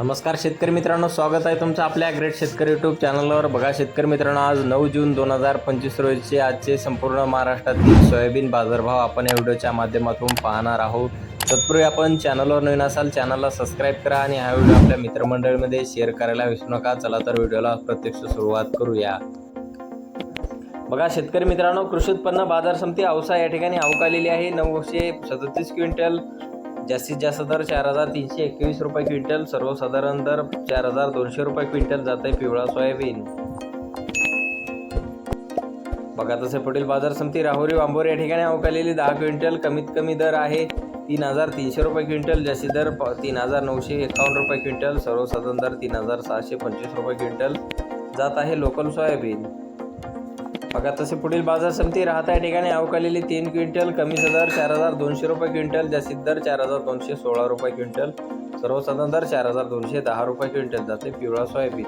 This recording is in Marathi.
नमस्कार शेतकरी मित्रांनो स्वागत आहे तुमचं आपल्या ग्रेट शेतकरी यूट्यूब चॅनलवर बघा शेतकरी मित्रांनो आज नऊ जून दोन हजार पंचवीस रोजीचे आजचे संपूर्ण महाराष्ट्रातील सोयाबीन बाजारभाव आपण या व्हिडिओच्या माध्यमातून पाहणार आहोत. तत्पूर्वी आपण चॅनलवर नवीन असाल चॅनलला सबस्क्राईब करा आणि हा व्हिडिओ आपल्या मित्रमंडळीमध्ये शेअर करायला विसरू नका. चला तर व्हिडिओला प्रत्यक्ष सुरुवात करूया. बघा शेतकरी मित्रांनो कृषी उत्पन्न बाजार समिती औसा या ठिकाणी अवकालेली आहे. नऊशे सदतीस क्विंटल जास्तीत जास्त दर चार हजार तीनशे एकवीस रुपये क्विंटल सर्वसाधारण दर चार हजार दोनशे रुपये क्विंटल जात आहे पिवळा सोयाबीन. बघा तसे पुढील बाजार समिती राहुरी वांबोर या ठिकाणी अवकालेली दहा क्विंटल कमीत कमी दर आहे तीन हजार तीनशे रुपये क्विंटल जास्तीत दर तीन हजार नऊशे एकावन्न रुपये क्विंटल सर्वसाधारण दर तीन हजार सहाशे पंचवीस रुपये क्विंटल जात आहे लोकल सोयाबीन. बघा तसे पुढील बाजार समिती राहता या ठिकाणी अवकालेली तीन क्विंटल कमी दर चार हजार दोनशे रुपये क्विंटल जास्तीत दर चार हजार दोनशे सोळा रुपये क्विंटल सर्वसाधारण दर चार हजार दोनशे दहा रुपये क्विंटल जाते पिवळा सोयाबीन.